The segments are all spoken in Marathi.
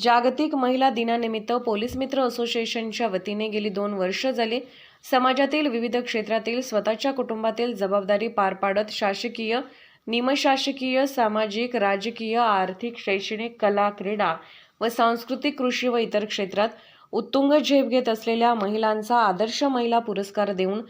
जागतिक महिला दिनानिमित्त पोलीस मित्र असोसिएशनच्या वतीने गेली दोन वर्ष झाली. समाजातील विविध क्षेत्रातील स्वतःच्या कुटुंबातील जबाबदारी पार पाडत शासकीय निमशासकीय सामाजिक राजकीय आर्थिक शैक्षणिक कला क्रीडा व सांस्कृतिक कृषी व इतर क्षेत्रात उत्तुंग झेप घेत असलेल्या महिलांचा आदर्श महिला पुरस्कार देऊन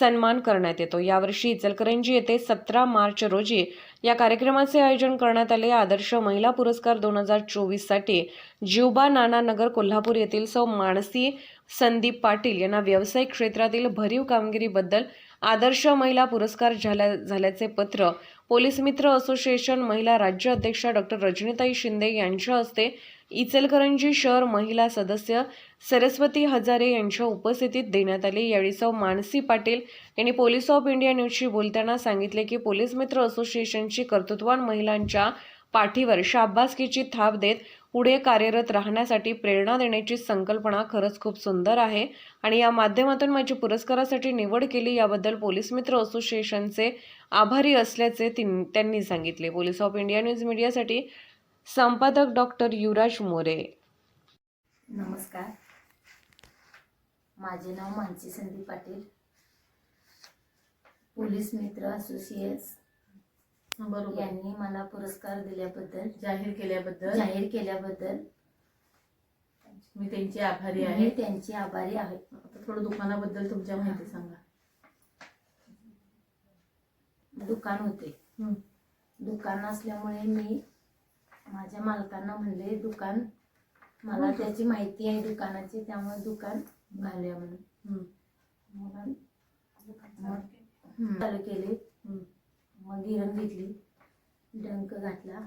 सन्मान करण्यात येतो. यावर्षी इचलकरंजी येथे सतरा मार्च रोजी या कार्यक्रमाचे आयोजन करण्यात आले. आदर्श महिला पुरस्कार दोन हजार चोवीससाठी जिवबा नाना नगर कोल्हापूर येथील सौ मानसी संदीप पाटील यांना व्यावसायिक क्षेत्रातील भरीव कामगिरीबद्दल आदर्श महिला पुरस्कार झाल्या झाल्याचे पत्र पोलीस मित्र असोसिएशन महिला राज्य अध्यक्षा डॉक्टर रजनीताई शिंदे यांच्या हस्ते इचलकरंजी शहर महिला सदस्य सरस्वती हजारे यांच्या उपस्थितीत देण्यात आले. यावेळी सौ मानसी पाटील यांनी पोलीस ऑफ इंडिया न्यूजशी बोलताना सांगितले की पोलीस मित्र असोसिएशनची कर्तृत्वान महिलांच्या पाठीवर शाबासकीची थाप देत पुढे कार्यरत राहण्यासाठी प्रेरणा देण्याची संकल्पना खरंच खूप सुंदर आहे. आणि या माध्यमातून माझी पुरस्कारासाठी निवड केली याबद्दल पोलीस मित्र असोसिएशनचे आभारी असल्याचे तीन- त्यांनी सांगितले. पोलीस ऑफ इंडिया न्यूज मीडियासाठी संपादक डॉक्टर युवराज मोरे. नमस्कार. माझे नाव मानसी संदीप पाटील. पोलीस मित्र असोसिएट्स बरोबर. यांनी मला पुरस्कार दिल्याबद्दल जाहीर केल्याबद्दल. जाहीर केल्याबद्दल. मी त्यांची आभारी मी आहे. त्यांची आभारी आहे. आता थोडं दुकानाबद्दल तुमच्या माहिती सांगा. दुकान होते. हं. दुकान असल्यामुळे मी माझ्या मालकांना म्हणले दुकान मला त्याची माहिती आहे दुकानाची त्यामुळे दुकान घालूया म्हणून. हं. मग चालू केले. गिरण घेतली डंक घातला.